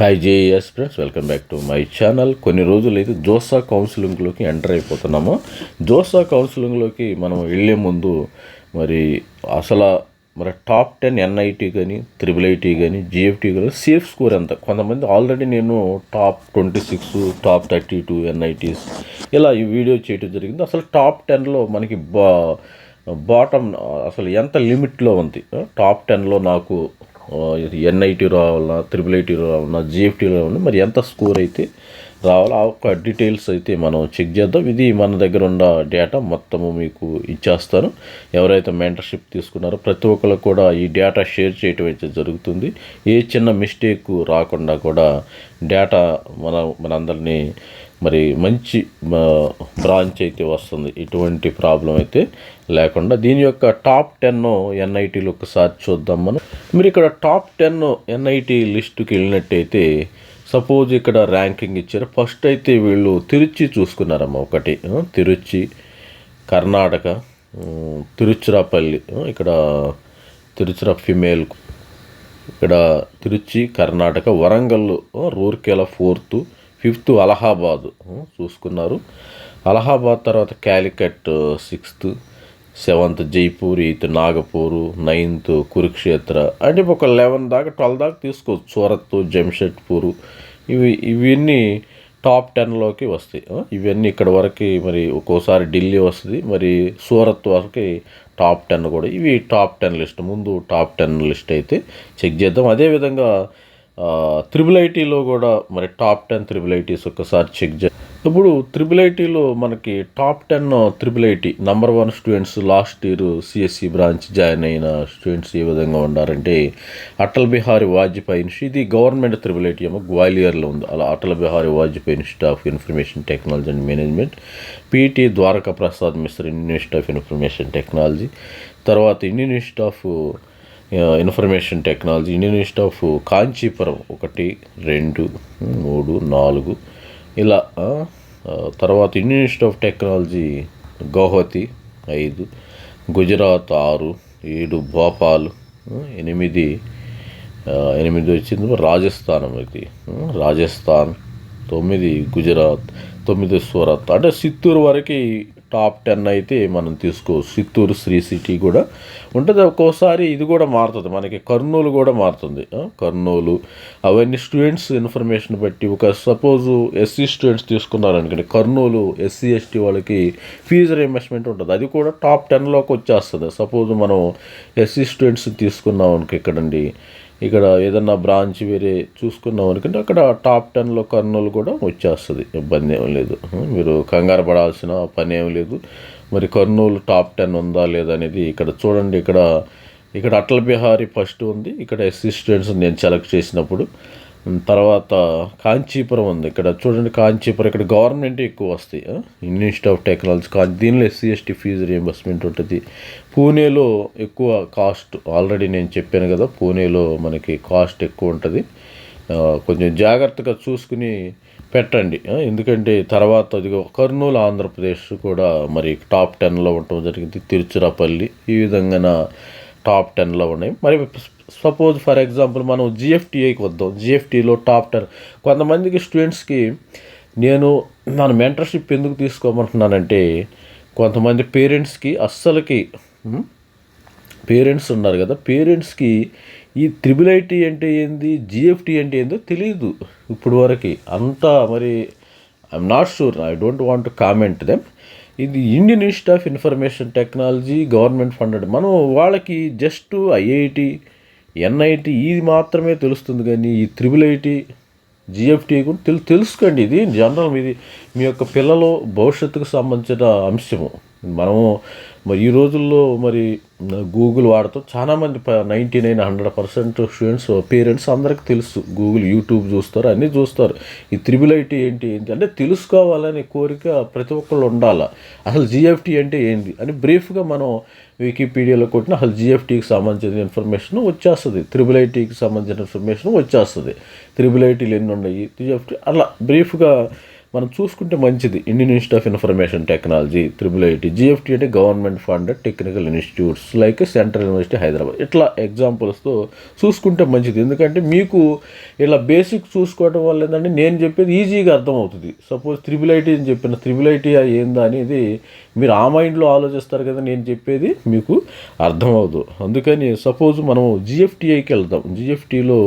Hi JS friends welcome back to my channel కొన్ని రోజులు అయితే జోసా కౌన్సిలింగ్లోకి ఎంటర్ అయిపోతున్నాము. జోసా కౌన్సిలింగ్లోకి మనం వెళ్ళే ముందు మరి అసలు మరి టాప్ టెన్ ఎన్ఐటి కానీ త్రిబుల్ ఐటీ కానీ జిఎఫ్టీ కానీ సేఫ్ స్కోర్ ఎంత? కొంతమంది ఆల్రెడీ నేను top twenty six top thirty two NITs ఇలా ఈ వీడియో చేయడం జరిగింది. అసలు టాప్ టెన్లో మనకి బా బాటమ్ అసలు ఎంత లిమిట్లో ఉంది? టాప్ టెన్లో నాకు ఎన్ఐటీ రావాలన్నా త్రిపుల్ ఐటీ రావాలన్నా జీఎఫ్టీలో రావాలన్నా మరి ఎంత స్కోర్ అయితే రావాలో ఆ ఒక్క డీటెయిల్స్ అయితే మనం చెక్ చేద్దాం. ఇది మన దగ్గర ఉన్న డేటా మొత్తము మీకు ఇచ్చేస్తాను. ఎవరైతే మెంటర్షిప్ తీసుకున్నారో ప్రతి ఒక్కరు కూడా ఈ డేటా షేర్ చేయటం అయితే జరుగుతుంది. ఏ చిన్న మిస్టేక్ రాకుండా కూడా డేటా మన మనందరినీ మరి మంచి బ్రాంచ్ అయితే వస్తుంది. ఎటువంటి ప్రాబ్లం అయితే లేకుండా దీని యొక్క టాప్ టెన్ ఎన్ఐటీలు ఒకసారి చూద్దాం మనం. మీరు ఇక్కడ టాప్ టెన్ ఎన్ఐటి లిస్టుకి వెళ్ళినట్టయితే సపోజ్ ఇక్కడ ర్యాంకింగ్ ఇచ్చారు. ఫస్ట్ అయితే వీళ్ళు తిరుచి చూసుకున్నారమ్మ ఒకటి. తిరుచి కర్ణాటక తిరుచిరాపల్లి. ఇక్కడ తిరుచిరా ఫిమేల్ ఇక్కడ తిరుచి కర్ణాటక వరంగల్ రూర్కెల రూర్కెలా ఫోర్త్ ఫిఫ్త్ అలహాబాద్. చూసుకున్నారు. అలహాబాద్ తర్వాత Calicut sixth seventh Jaipur eighth Nagpur ninth Kurukshetra. అంటే ఒక లెవెన్ దాకా ట్వెల్వ్ దాకా తీసుకోవచ్చు. సూరత్ జంషెడ్పూర్ ఇవి ఇవన్నీ టాప్ టెన్లోకి వస్తాయి. ఇవన్నీ ఇక్కడ వరకు మరి ఒక్కోసారి ఢిల్లీ వస్తుంది. మరి సూరత్ వరకు టాప్ టెన్ కూడా. ఇవి టాప్ టెన్ లిస్ట్. ముందు టాప్ టెన్ లిస్ట్ అయితే చెక్ చేద్దాం. అదేవిధంగా త్రిబుల్ ఐటీలో కూడా మరి టాప్ టెన్ త్రిబుల్ ఐటీస్ ఒక్కసారి చెక్ చే ఇప్పుడు త్రిబుల్ ఐటీలో మనకి top ten triple IT number one students last year CSE branch join అయిన స్టూడెంట్స్ ఏ విధంగా ఉన్నారంటే అటల్ బిహారీ వాజ్పేయి నుంచి ఇది గవర్నమెంట్ త్రిబుల్ ఐటీ ఏమో గ్వాలియర్లో ఉంది. అలా Atal Bihari Vajpayee institute of information technology and management PT Dwaraka Prasad Mishra institute of information technology తర్వాత Indian institute of information technology Indian institute of Kanchipuram ఒకటి రెండు మూడు నాలుగు. ఇలా తర్వాత Indian institute of technology Guwahati ఐదు. గుజరాత్ ఆరు. ఏడు భోపాల్. ఎనిమిది ఎనిమిది వచ్చింది. రాజస్థాన్ ఇది రాజస్థాన్. తొమ్మిది గుజరాత్. తొమ్మిది సూరత్. అంటే చిత్తూరు వరకు టాప్ టెన్ అయితే మనం తీసుకోవచ్చు చిత్తూరు శ్రీ సిటీ కూడా ఉంటుంది. ఒక్కోసారి ఇది కూడా మారుతుంది. మనకి కర్నూలు కూడా మారుతుంది. కర్నూలు. అవన్నీ స్టూడెంట్స్ ఇన్ఫర్మేషన్ బట్టి ఒక సపోజ్ ఎస్సీ స్టూడెంట్స్ తీసుకున్నారనుకోండి కర్నూలు ఎస్సీ ఎస్టీ వాళ్ళకి ఫీజు రీఎంబర్స్మెంట్ ఉంటుంది. అది కూడా టాప్ టెన్లోకి వచ్చేస్తుంది. సపోజ్ మనం ఎస్సీ స్టూడెంట్స్ తీసుకున్నాం అనుకో ఇక్కడండి. ఇక్కడ ఏదన్నా బ్రాంచ్ వేరే చూసుకున్నాం అనుకుంటే అక్కడ టాప్ టెన్లో కర్నూలు కూడా వచ్చేస్తుంది. ఇబ్బంది ఏం లేదు. మీరు కంగారు పడాల్సిన పని ఏం లేదు. మరి కర్నూలు టాప్ టెన్ ఉందా లేదా అనేది ఇక్కడ చూడండి. ఇక్కడ ఇక్కడ అటల్ బిహారీ ఫస్ట్ ఉంది. ఇక్కడ అసిస్టెంట్స్ నేను సెలెక్ట్ చేసినప్పుడు. తర్వాత కాంచీపురం ఉంది. ఇక్కడ చూడండి కాంచీపురం ఇక్కడ గవర్నమెంట్ ఎక్కువ వస్తాయి. ఇన్స్టిట్యూట్ ఆఫ్ టెక్నాలజీ కా దీనిలో ఎస్సీ ఎస్టీ ఫీజు రియంబర్స్మెంట్ ఉంటుంది. పూణేలో ఎక్కువ కాస్ట్ ఆల్రెడీ నేను చెప్పాను కదా పూణేలో మనకి కాస్ట్ ఎక్కువ ఉంటుంది. కొంచెం జాగ్రత్తగా చూసుకుని పెట్టండి. ఎందుకంటే తర్వాత అదిగో కర్నూలు ఆంధ్రప్రదేశ్ కూడా మరి టాప్ టెన్లో ఉండటం జరిగింది. తిరుచిరాపల్లి ఈ విధంగా టాప్ టెన్లో ఉన్నాయి. మరి సపోజ్ ఫర్ ఎగ్జాంపుల్ మనం జిఎఫ్టీఐకి వద్దాం. జిఎఫ్టీలో టాప్ టెన్. కొంతమందికి స్టూడెంట్స్కి నేను మన మెంటర్షిప్ ఎందుకు తీసుకోమంటున్నానంటే కొంతమంది పేరెంట్స్కి అస్సలకి పేరెంట్స్ ఉన్నారు కదా పేరెంట్స్కి ఈ త్రిబుల్ ఐటీ అంటే ఏంది జిఎఫ్టీ అంటే ఏందో తెలియదు ఇప్పుడు వరకు. అంతా మరి I'm not sure I don't want to comment them ఇది Indian institute of information technology government funded. మనం వాళ్ళకి జస్ట్ ఐఐటి ఎన్ఐటి ఇది మాత్రమే తెలుస్తుంది కానీ ఈ త్రిబుల్ ఐటీ జిఎఫ్టీ కూడా తెలు తెలుసుకోండి. ఇది జనరల్ ఇది మీ యొక్క పిల్లలు భవిష్యత్తుకు సంబంధించిన అంశము. మనము మరి ఈ రోజుల్లో మరి గూగుల్ వాడతాం. చాలామంది ninety nine hundred percent students parents అందరికి తెలుసు. గూగుల్ యూట్యూబ్ చూస్తారు అన్నీ చూస్తారు. ఈ త్రిబుల్ ఐటీ ఏంటి ఏంటి అంటే తెలుసుకోవాలనే కోరిక ప్రతి ఒక్కళ్ళు ఉండాలి. అసలు జిఎఫ్టీ అంటే ఏంటి అని బ్రీఫ్గా మనం వికీపీడియాలో కొట్టిన అసలు జిఎఫ్టీకి సంబంధించిన ఇన్ఫర్మేషన్ వచ్చేస్తుంది. త్రిబుల్ ఐటీకి సంబంధించిన ఇన్ఫర్మేషన్ వచ్చేస్తుంది. త్రిబుల్ ఐటీలు ఎన్ని ఉన్నాయి? జిఎఫ్టీ అలా బ్రీఫ్గా మనం చూసుకుంటే మంచిది. Indian institute of information technology triple IT GFT అంటే government fund technical institutes like central university Hyderabad ఇట్లా ఎగ్జాంపుల్స్తో చూసుకుంటే మంచిది. ఎందుకంటే మీకు ఇలా బేసిక్ చూసుకోవడం వల్ల ఏంటంటే నేను చెప్పేది ఈజీగా అర్థమవుతుంది. సపోజ్ త్రిబుల్ ఐటీ అని చెప్పిన త్రిబుల్ ఐటీ ఏందా అనేది మీరు ఆ మైండ్లో ఆలోచిస్తారు కదా నేను చెప్పేది మీకు అర్థమవుదు. అందుకని సపోజ్ మనం జిఎఫ్టీఐకి వెళ్దాం. జిఎఫ్టీలో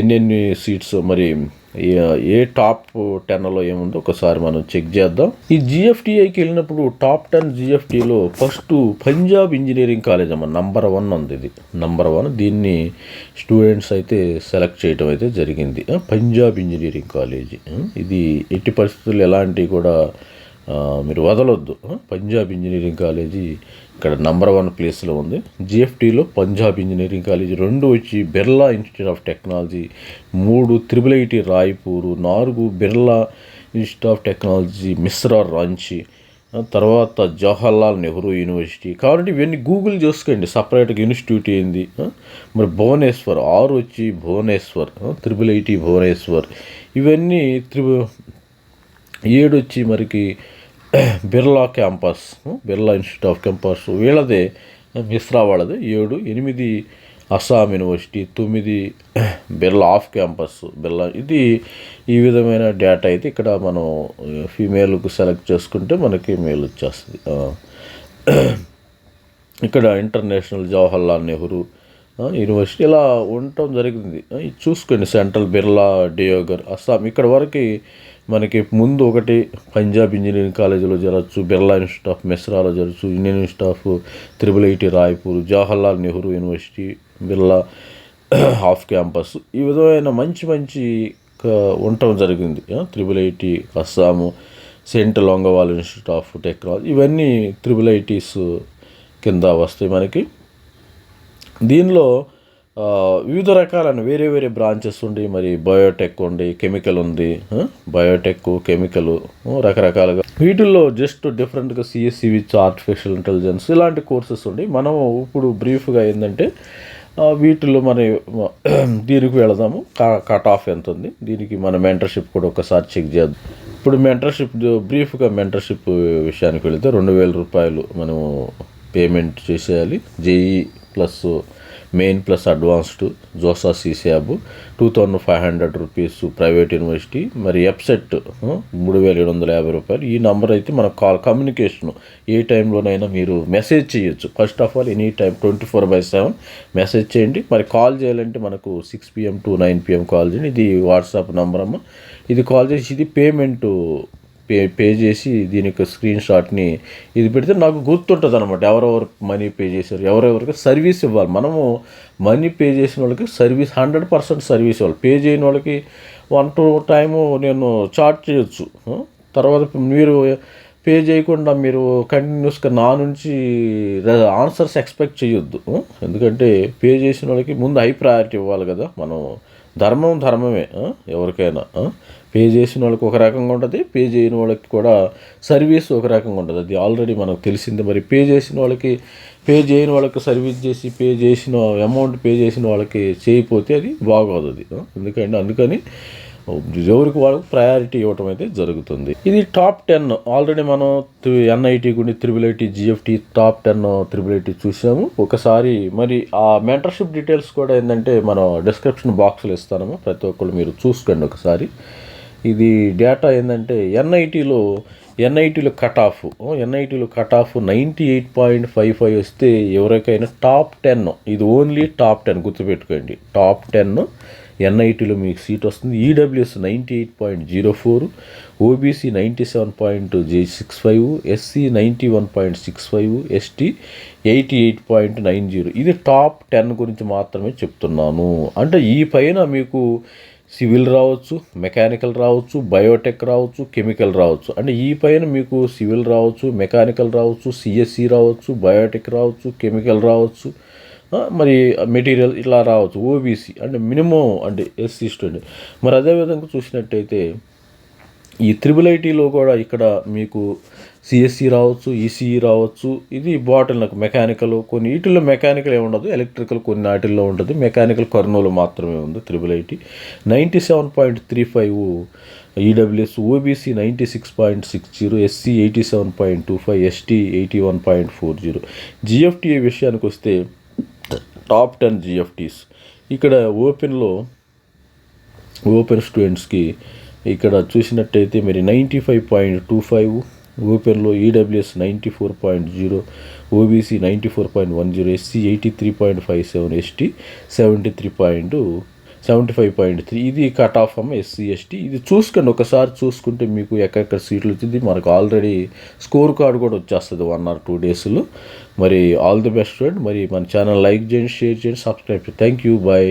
ఎన్నెన్ని సీట్స్ మరి ఏ- ఏ టాప్ టెన్లో ఏముందో ఒకసారి మనం చెక్ చేద్దాం. ఈ జిఎఫ్టీఐకి వెళ్ళినప్పుడు టాప్ టెన్ జిఎఫ్టీలో ఫస్ట్ పంజాబ్ ఇంజనీరింగ్ కాలేజ్ అమ్మ నంబర్ వన్ ఉంది ఇది. నంబర్ వన్ దీన్ని స్టూడెంట్స్ అయితే సెలెక్ట్ చేయడం అయితే జరిగింది. Punjab engineering college. ఇది ఎట్టి పరిస్థితుల్లో ఎలాంటి కూడా మీరు వదలొద్దు. పంజాబ్ ఇంజనీరింగ్ కాలేజీ ఇక్కడ నంబర్ వన్ ప్లేస్లో ఉంది. జిఎఫ్టీలో పంజాబ్ ఇంజనీరింగ్ కాలేజీ రెండు వచ్చి బిర్లా ఇన్స్టిట్యూట్ ఆఫ్ టెక్నాలజీ మూడు త్రిబుల్ ఐటి రాయ్పూరు నాలుగు Birla institute of technology Mishra Ranchi తర్వాత జవహర్లాల్ నెహ్రూ యూనివర్సిటీ. కాబట్టి ఇవన్నీ గూగుల్ చేసుకోండి. సపరేట్గా ఇన్స్టిట్యూట్ ఏంది? మరి భువనేశ్వర్ ఆరు వచ్చి భువనేశ్వర్ త్రిబుల్ ఐటీ భువనేశ్వర్. ఇవన్నీ త్రిబు ఏడు వచ్చి మరికి Birla campus Birla institute of campus. వీళ్ళదే Mishra వాళ్ళది. ఏడు ఎనిమిది అస్సాం యూనివర్సిటీ తొమ్మిది బిర్లా ఆఫ్ క్యాంపస్ బిర్లా. ఇది ఈ విధమైన డేటా అయితే ఇక్కడ మనం ఫీమేల్కు సెలెక్ట్ చేసుకుంటే మనకి మేల్ వచ్చేస్తుంది. ఇక్కడ ఇంటర్నేషనల్ జవహర్లాల్ నెహ్రూ యూనివర్సిటీ ఇలా ఉండటం జరిగింది. చూసుకోండి సెంట్రల్ బిర్లా డియోగర్ అస్సాం. ఇక్కడ వరకు మనకి ముందు ఒకటి పంజాబ్ ఇంజనీరింగ్ కాలేజీలో జరగచ్చు బిర్లా ఇన్స్టిట్యూట్ ఆఫ్ మెస్రాలో జరగచ్చు Indian institute of triple IT Raipur Jawaharlal Nehru university Birla of campus. ఈ విధమైన మంచి మంచి ఉండటం జరిగింది. Triple IT Assam central Longowal institute of technology ఇవన్నీ త్రిబుల్ ఐటీస్ కింద వస్తాయి మనకి. దీనిలో వివిధ రకాలైన వేరే వేరే బ్రాంచెస్ ఉండి మరి బయోటెక్ ఉంది కెమికల్ ఉంది బయోటెక్ కెమికల్ రకరకాలుగా. వీటిల్లో జస్ట్ డిఫరెంట్గా సిఎస్సి విత్ ఆర్టిఫిషియల్ ఇంటెలిజెన్స్ ఇలాంటి కోర్సెస్ ఉండి మనం ఇప్పుడు బ్రీఫ్గా ఏంటంటే వీటిలో మన దీనికి వెళదాము. కట్ ఆఫ్ ఎంత ఉంది? దీనికి మన మెంటర్షిప్ కూడా ఒకసారి చెక్ చేద్దాం. ఇప్పుడు మెంటర్షిప్ బ్రీఫ్గా మెంటర్షిప్ విషయానికి వెళితే రెండు వేల రూపాయలు మనము పేమెంట్ చేసేయాలి. JEE plus main plus advanced JoSAA CSAB two thousand five hundred rupees private university మరి ఎప్సెట్ మూడు వేల ఏడు వందల యాభై రూపాయలు. ఈ నెంబర్ అయితే మన కాల్ కమ్యూనికేషన్ ఏ టైంలోనైనా మీరు మెసేజ్ చేయొచ్చు. First of all any time twenty four by seven message చేయండి. మరి కాల్ చేయాలంటే మనకు six PM to nine PM call చేయండి. ఇది వాట్సాప్ నెంబర్ అమ్మ. ఇది కాల్ చేసి ఇది పేమెంట్ పే పే చేసి దీని యొక్క స్క్రీన్ షాట్ని ఇది పెడితే నాకు గుర్తుంటుంది అనమాట ఎవరెవరు మనీ పే చేశారు ఎవరెవరికి సర్వీస్ ఇవ్వాలి. మనము మనీ పే చేసిన వాళ్ళకి సర్వీస్ హండ్రెడ్ పర్సెంట్ సర్వీస్ ఇవ్వాలి. పే చేయని వాళ్ళకి వన్ టూ టైము నేను చార్జ్ చేయొచ్చు. తర్వాత మీరు పే చేయకుండా మీరు కంటిన్యూస్గా నా నుంచి ఆన్సర్స్ ఎక్స్పెక్ట్ చేయొద్దు. ఎందుకంటే పే చేసిన వాళ్ళకి ముందు హై ప్రయారిటీ ఇవ్వాలి కదా మనం ధర్మం ధర్మమే ఎవరికైనా పే చేసిన వాళ్ళకి ఒక రకంగా ఉంటుంది పే చేయని వాళ్ళకి కూడా సర్వీస్ ఒక రకంగా ఉంటుంది. అది ఆల్రెడీ మనకు తెలిసింది. మరి పే చేసిన వాళ్ళకి పే చేయని వాళ్ళకి సర్వీస్ చేసి పే చేసిన అమౌంట్ పే చేసిన వాళ్ళకి చేయకపోతే అది బాగోదు అది ఎందుకంటే అందుకని ఎవరికి వాళ్ళకి ప్రయారిటీ ఇవ్వటం అయితే జరుగుతుంది. ఇది టాప్ టెన్. ఆల్రెడీ మనం NIT Gundi triple IT GFT top ten triple IT చూసాము. ఒకసారి మరి ఆ మెంటర్షిప్ డీటెయిల్స్ కూడా ఏంటంటే మనం డిస్క్రిప్షన్ బాక్స్లో ఇస్తాము ప్రతి ఒక్కళ్ళు మీరు చూసుకోండి ఒకసారి. ఇది డేటా ఏంటంటే ఎన్ఐటీలో ఎన్ఐటీలో cut off ఎన్ఐటీలో cut off ninety eight point five five వస్తే ఎవరికైనా టాప్ టెన్. ఇది ఓన్లీ టాప్ టెన్ గుర్తుపెట్టుకోండి. టాప్ టెన్ ఎన్ఐటీలో మీకు సీట్ వస్తుంది. EWS ninety eight point zero four OBC ninety seven point zero six five SC ninety one point six five ST eighty eight point nine zero. ఇది top ten గురించి మాత్రమే చెప్తున్నాను. అంటే ఈ పైన మీకు సివిల్ రావచ్చు మెకానికల్ రావచ్చు బయోటెక్ రావచ్చు కెమికల్ రావచ్చు. అంటే ఈ పైన మీకు సివిల్ రావచ్చు మెకానికల్ రావచ్చు సిఎస్సి రావచ్చు బయోటెక్ రావచ్చు కెమికల్ రావచ్చు మరి మెటీరియల్ ఇట్లా రావచ్చు ఓబీసీ అంటే మినిమం అంటే ఎస్సీ స్టూడెంట్ మరి అదేవిధంగా చూసినట్టయితే ఈ త్రిబుల్ ఐటీలో కూడా ఇక్కడ మీకు సిఎస్సి రావచ్చు ఈసీఈ రావచ్చు. ఇది బాటిల్ నాకు మెకానికల్ కొన్ని వీటిల్లో మెకానికల్ ఏమి ఉండదు ఎలక్ట్రికల్ కొన్ని వాటిల్లో ఉంటుంది. మెకానికల్ కర్నూలు మాత్రమే ఉంది triple IT ninety seven point three five EWS OBC ninety six point six zero SC eighty seven point two five ST eighty one point four zero GFTI విషయానికి వస్తే టాప్ టెన్ జిఎఫ్టీస్ ఇక్కడ ఓపెన్లో open స్టూడెంట్స్కి ఇక్కడ చూసినట్టయితే మరి ninety five point two five ఓపెన్లో EWS ninety four point zero OBC ninety four point one zero SC eighty three point five seven ST seventy three point seventy five point three. ఇది cut off అమ్మ SC ST ఇది చూసుకోండి ఒకసారి చూసుకుంటే మీకు ఎక్కడెక్కడ సీట్లు వచ్చింది. మనకు ఆల్రెడీ స్కోర్ కార్డ్ కూడా వచ్చేస్తుంది వన్ ఆర్ టూ డేస్లో మరి ఆల్ ది బెస్ట్ ఫ్రెండ్ మరి మన ఛానల్ లైక్ చేయండి షేర్ చేయండి సబ్స్క్రైబ్ చేయండి. Thank you bye